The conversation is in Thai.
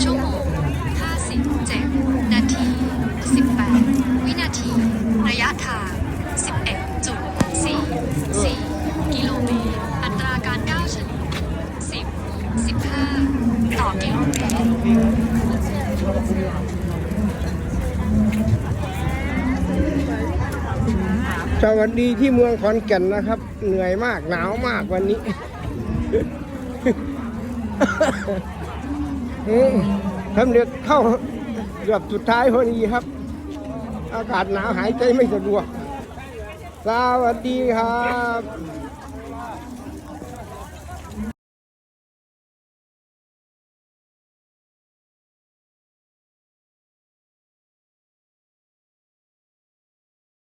ชั่วโมง57 นาที 18 วินาที ระยะทาง 11.44 กิโลเมตร อัตราการก้าวเฉลี่ย10 15 ต่อกิโลเมตรสวัสดีที่เมืองขอนแก่นนะครับ เหนื่อยมากหนาวมากวันนี้ นี่ทำเร็จเข้าเกือบสุดท้ายพอดีครับ อากาศหนาวหายใจไม่สะดวก สวัสดีครับ